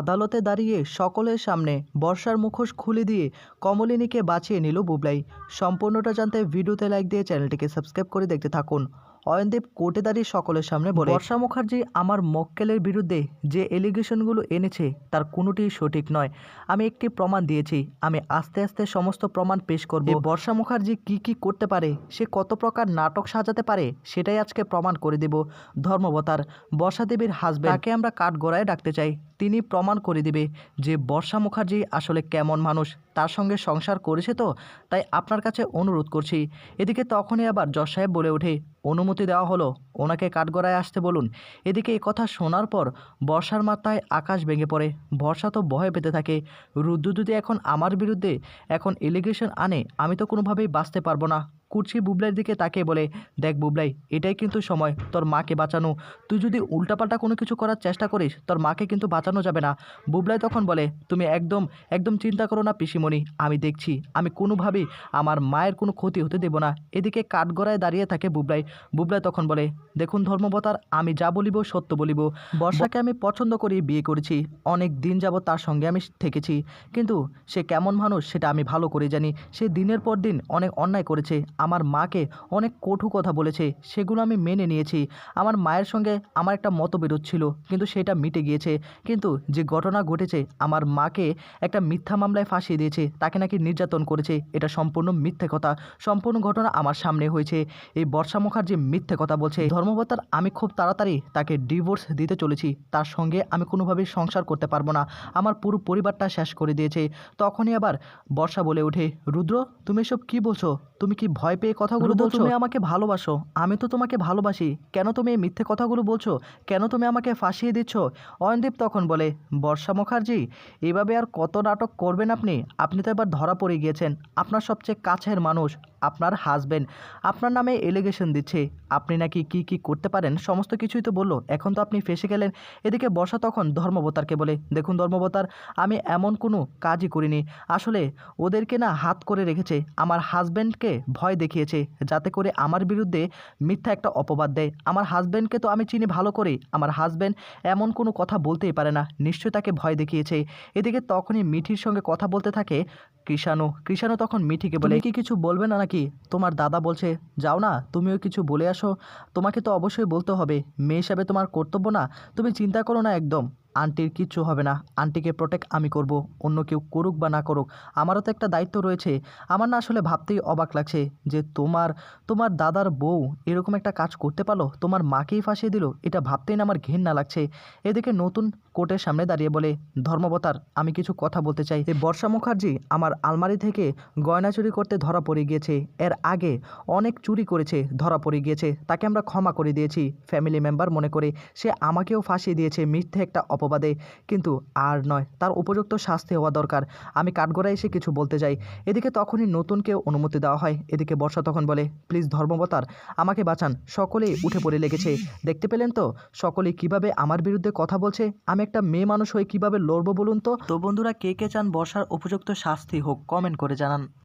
আদালতে দাঁড়িয়ে সকলের সামনে বর্ষার মুখোশ খুলে দিয়ে কমলিনীকে বাঁচিয়ে নিল বুবলাই। সম্পূর্ণটা জানতে ভিডিওতে লাইক দিয়ে চ্যানেলটিকে সাবস্ক্রাইব করে দেখতে থাকুন। অয়নদীপ কোর্টে দাঁড়িয়ে সকলের সামনে বলে বর্ষা মুখার্জি আমার মক্কেলের বিরুদ্ধে যে এলিগেশনগুলো এনেছে তার কোনোটিই সঠিক নয়। আমি একটি প্রমাণ দিয়েছি। আমি আস্তে আস্তে সমস্ত প্রমাণ পেশ করব। বর্ষা মুখার্জি কি কি করতে পারে? সে কত প্রকার নাটক সাজাতে পারে? সেটাই আজকে প্রমাণ করে দেব। ধর্মবতার বর্ষা দেবীর হাজবেন্ড তাকে আমরা কাঠগড়ায় ডাকতে চাই। তিনি প্রমাণ করে দিবে যে বর্ষা মুখার্জি আসলে কেমন মানুষ। তার সঙ্গে সংসার করেছে তো? তাই আপনার কাছে অনুরোধ করছি। এদিকে তখনই আবার যশ সাহেব বলে ওঠে অনুমতি দেওয়া হলো। ওনাকে কাঠগড়ায় আসতে বলুন। এদিকে এই কথা শোনার পর বর্ষার মাথায় আকাশ ভেঙে পড়ে। বর্ষা তো ভয় পেতে থাকে। রুদ্র যদি এখন আমার বিরুদ্ধে এখন এলিগেশন আনে, আমি তো কোনোভাবেই বাঁচতে পারব না। কুর্চি বুবলাইয়ের দিকে তাকিয়ে বলে, দেখ বুবলাই, এটাই কিন্তু সময়, তোর মাকে বাঁচানো। তুই যদি উল্টাপাল্টা কোনো কিছু করার চেষ্টা করিস, তোর মাকে কিন্তু বাঁচানো যাবে না। বুবলাই তখন বলে, তুমি একদম একদম চিন্তা করো না, পিসিমণি। আমি দেখছি, আমি কোনোভাবেই আমার মায়ের কোনো ক্ষতি হতে দেব না। এদিকে কাঠগড়ায় দাঁড়িয়ে থাকে বুবলাই। বুবলাই তখন বলে, দেখুন ধর্মবতার, আমি যা বলিব, সত্য বলিব। বর্ষাকে আমি পছন্দ করি বিয়ে করেছি, অনেক দিন যাব তার সঙ্গে আমি থেকেছি। কিন্তু সে কেমন মানুষ, সেটা আমি ভালো করে জানি। সে দিনের পর দিন অনেক অন্যায় করেছে। আমার মাকে অনেক কটু কথা বলেছে, সেগুলো আমি মেনে নিয়েছি। আমার মায়ের সঙ্গে আমার একটা মতবিরোধ ছিল কিন্তু সেটা মিটে গিয়েছে। কিন্তু যে ঘটনা ঘটেছে, আমার মাকে একটা মিথ্যা মামলায় ফাঁসিয়ে দিয়েছে, তাকে নাকি নির্যাতন করেছে, এটা সম্পূর্ণ মিথ্যে কথা। সম্পূর্ণ ঘটনা আমার সামনে হয়েছে। এই বর্ষা মুখার্জি মিথ্যে কথা বলছে। ধর্মবতার আমি খুব তাড়াতাড়ি তাকে ডিভোর্স দিতে চলেছি। তার সঙ্গে আমি কোনোভাবেই সংসার করতে পারব না। আমার পুরো পরিবারটা শেষ করে দিয়েছে। তখনই আবার বর্ষা বলে ওঠে, রুদ্র, তুমি এসব কি বলছো? তুমি কি ভয় পেয়ে কথাগুলো বলছো? তুমি আমাকে ভালোবাসো। আমি তো তোমাকে ভালোবাসি। কেন তুমি এই মিথ্যে কথাগুলো বলছো? কেন তুমি আমাকে ফাঁসিয়ে দিচ্ছ? অয়নদীপ তখন বলে বর্ষা মুখার্জি এভাবে আর কত নাটক করবেন আপনি? আপনি তো এবার ধরা পড়ে গিয়েছেন। আপনার সবচেয়ে কাছের মানুষ। আপনার হাজবেন্ড আপনার নামে এলিগেশন দিচ্ছে। আপনি নাকি কি কি করতে পারেন? সমস্ত কিছুই তো বলল। এখন তো আপনি ফেসে গেলেন। এদিকে বর্ষা তখন ধর্মবতারকে বলে, দেখুন ধর্মবতার, আমি এমন কোনো কাজই করিনি। আসলে ওদেরকে না হাত করে রেখেছে। আমার হাজব্যান্ডকে ভয় দেখিয়েছে, যাতে করে আমার বিরুদ্ধে মিথ্যা একটা অপবাদ দেয়। আমার হাজব্যান্ডকে তো আমি চিনি ভালো করে। আমার হাজব্যান্ড এমন কোনো কথা বলতেই পারে না। নিশ্চয়ই তাকে ভয় দেখিয়েছে। এদিকে তখনই মিঠির সঙ্গে কথা বলতে থাকে কৃষাণু। কৃষাণু তখন মিঠিকে বলে, কি কিছু বলবে না নাকি? তোমার দাদা বলছে, যাও না, তুমিও কিছু বলে আসো। তোমাকে তো অবশ্যই বলতে হবে। মেয়ে হিসাবে তোমার কর্তব্য না। তুমি চিন্তা করো না একদম। আন্টির কিচ্ছু হবে না। আন্টিকে প্রোটেক্ট আমি করব, অন্য কেউ করুক বা না করুক, আমারও তো একটা দায়িত্ব রয়েছে। আমার না আসলে ভাবতেই অবাক লাগছে যে তোমার তোমার দাদার বউ এরকম একটা কাজ করতে পারল? তোমার মাকেই ফাঁসিয়ে দিল? এটা ভাবতেই না আমার ঘৃণা লাগছে। এদিকে নতুন কোর্টের সামনে দাঁড়িয়ে বলে, ধর্মবতার, আমি কিছু কথা বলতে চাই। এই বর্ষা মুখার্জি আমার আলমারি থেকে গয়না চুরি করতে ধরা পড়ে গিয়েছে। এর আগে অনেক চুরি করেছে, ধরা পড়ে গিয়েছে। তাকে আমরা ক্ষমা করে দিয়েছি ফ্যামিলি মেম্বার মনে করে। সে আমাকেও ফাঁসিয়ে দিয়েছে, মিথ্যে একটা অপবাদে। কিন্তু আর নয়, তার উপযুক্ত শাস্তি হওয়া দরকার। আমি কাঠগড়ায় এসে কিছু বলতে চাই এদিকে তখনই নতুনকে অনুমতি দেওয়া হয়। এদিকে বর্ষা তখন বলে, প্লিজ ধর্মবতার, আমাকে বাঁচান। সকলেই উঠে পড়ে লেগেছে। দেখতে পেলেন তো? সকলে কীভাবে আমার বিরুদ্ধে কথা বলছে? আমি একটা মেয়ে মানুষ হয়ে কীভাবে লড়বো বলুন তো? তো বন্ধুরা, কে কে চান বর্ষার উপযুক্ত শাস্তি হোক, কমেন্ট করে জানান।